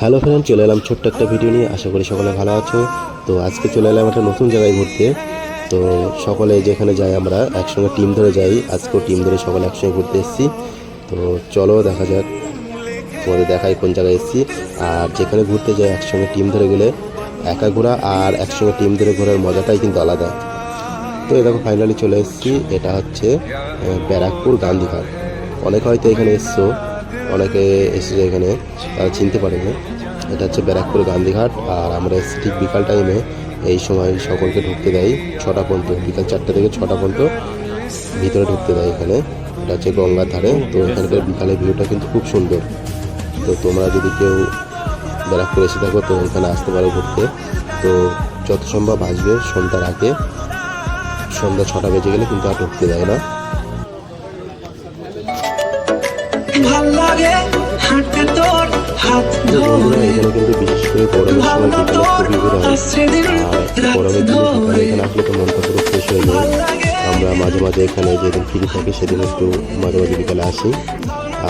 Hello friend, চলে এলাম ছোট্ট একটা ভিডিও নিয়ে। আশা করি সকলে ভালো আছো। তো আজকে চলে এলাম একটা নতুন জায়গায় ঘুরতে। তো সকলে যেখানে যাই আমরা, একসঙ্গে টিম ধরে যাই। আজকেও টিম ধরে সকলে একসঙ্গে ঘুরতে এসেছি। তো চলো দেখা যাক তোমাদের দেখাই কোন জায়গায় এসেছি। আর যেখানে ঘুরতে যাই, একসঙ্গে টিম ধরে গেলে একা ঘোরা আর একসঙ্গে টিম ধরে ঘোরার মজাটাই কিন্তু আলাদা। তো দেখো ফাইনালি চলে এসেছি। এটা হচ্ছে ব্যারাকপুর গান্ধীঘাট। অনেক হয়তো এখানে এসছো। অনেকে এসেছে এখানে, তারা চিনতে পারেনি। এটা হচ্ছে ব্যারাকপুর গান্ধীঘাট, আর আমরা ঠিক বিকাল টাইমে এই সময় সকলকে ঢুকতে দেয়, ছটা পর্যন্ত, বিকাল চারটা থেকে ছটা পর্যন্ত ভিতরে ঢুকতে দেয় এখানে। এটা হচ্ছে গঙ্গার ধারে, তো এখানকার বিকালের ভিউটা কিন্তু খুব সুন্দর। তো তোমরা যদি কেউ ব্যারাকপুর এসে থাকো, তো এখানে আসতে পারো ঘুরতে। তো যত সম্ভব আসবে সন্ধ্যার আগে। সন্ধ্যা ছটা বেজে গেলে কিন্তু আর ঢুকতে দেয় না। ভালো লাগে হাঁটতে তোর হাত ধরে। এখানে কিন্তু বিশেষ করে গরমের সময় আর এখানে আমরা মাঝে মাঝে এখানে যেদিন ফ্রি থাকি সেদিন একটু মাঝে মাঝে বিকালে আসি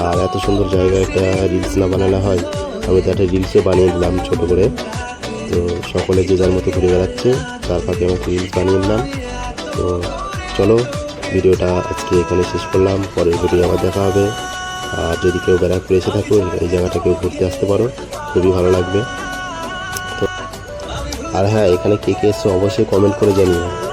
আর এত সুন্দর জায়গায় একটা রিলস না বানানো হয়। আমি তো একটা রিলসও বানিয়ে দিলাম ছোটো করে। তো সকলে যে যার মতো ঘুরে বেড়াচ্ছে, তার ফাঁকে আমি একটা রিলস বানিয়ে দিলাম। তো চলো, ভিডিওটা আজকে এখানে শেষ করলাম। পরের ভিডিও আবার দেখা হবে। আর যদি কেউ ব্যারাকপুর এসে থাকো এই জায়গাটা কেউ ঘুরতে আসতে পারো খুবই ভালো লাগবে। তো, আর হ্যাঁ এখানে কে কে এসছে অবশ্যই কমেন্ট করে জানিও।